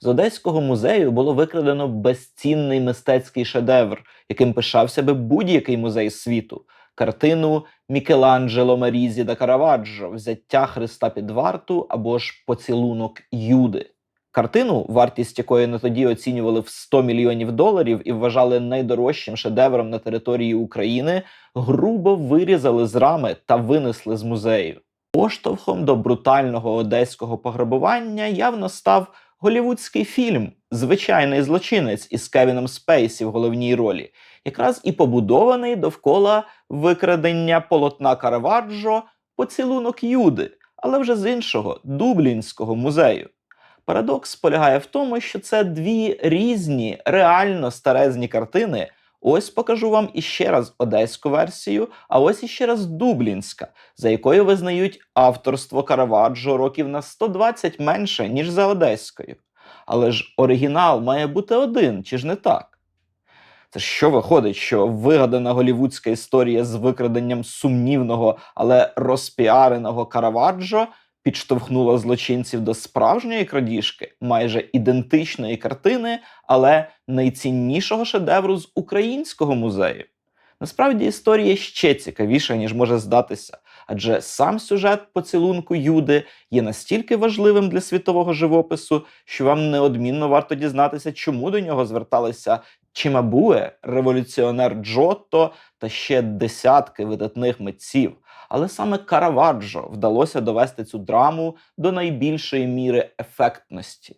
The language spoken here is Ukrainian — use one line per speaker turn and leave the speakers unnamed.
З Одеського музею було викрадено безцінний мистецький шедевр, яким пишався би будь-який музей світу. Картину Мікеланджело Марізі да Караваджо Взяття Христа під варту або ж Поцілунок Юди. Картину, вартість якої на тоді оцінювали в 100 мільйонів доларів і вважали найдорожчим шедевром на території України, грубо вирізали з рами та винесли з музею. Поштовхом до брутального одеського пограбування явно став голівудський фільм Звичайний злочинець із Кевіном Спейсі в головній ролі, якраз і побудований довкола викрадення полотна Караваджо поцілунок Юди, але вже з іншого Дублінського музею. Парадокс полягає в тому, що це дві різні, реально старезні картини. Ось покажу вам іще раз одеську версію, а ось іще раз дублінська, за якою визнають авторство Караваджо років на 120 менше, ніж за одеською. Але ж оригінал має бути один, чи ж не так? Це що виходить, що вигадана голівудська історія з викраденням сумнівного, але розпіареного Караваджо підштовхнула злочинців до справжньої крадіжки, майже ідентичної картини, але найціннішого шедевру з українського музею. Насправді історія ще цікавіша, ніж може здатися, адже сам сюжет поцілунку Юди є настільки важливим для світового живопису, що вам неодмінно варто дізнатися, чому до нього зверталися Чимабуе, революціонер Джотто та ще десятки видатних митців. Але саме Караваджо вдалося довести цю драму до найбільшої міри ефектності.